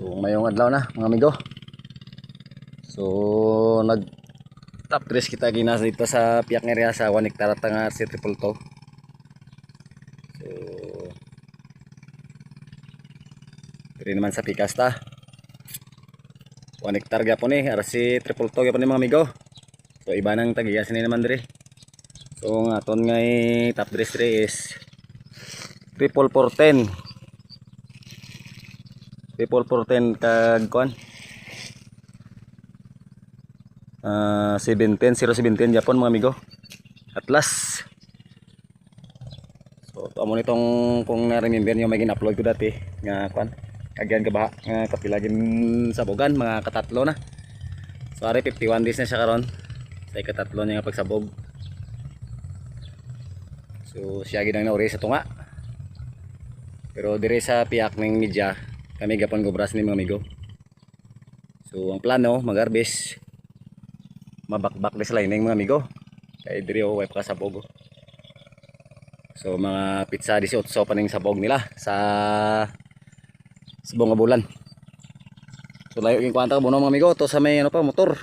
So mayong adlaw na mga amigo. So nag top dress kita ginas dito sa piyak area sa 1 hectare at nga si triple to. So Diri naman sa pikas ta. 1 hectare gyapon ni RC triple to gyapon ni mga amigo. So iba nang tagigas ni naman diri. So ang aton nga top dress is triple 410 triple 410 kag kuan? Ah, 710 017 Japon mga amigo. Atlas. So amo nitong kung na-remember nyo may gin-upload ko dati nga kuan kagyan ka ba? Nga kapilagin sa bugan mga katatlo na. So ari 51 days na siya karon. Sa ikatatlo niya pagsabog. So siya gid ang nauri sa tunga. Pero dire sa piyak ng media kami gapon gobras ni mga amigo. So ang plano magarbis mabakbak ni sila ining mga amigo. Kay dire oh wipe ka sa bogo. So mga pizza 18 pa ning sabog nila sa subong bulan. So layo yung kwanta mo mga amigo to sa may ano pa motor.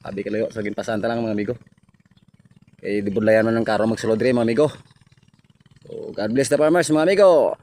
Abi ka layo sa ginpasan ta lang mga amigo. Kay di budlayan man ng karo magsulod dire mga amigo. So, God bless the farmers mga amigo.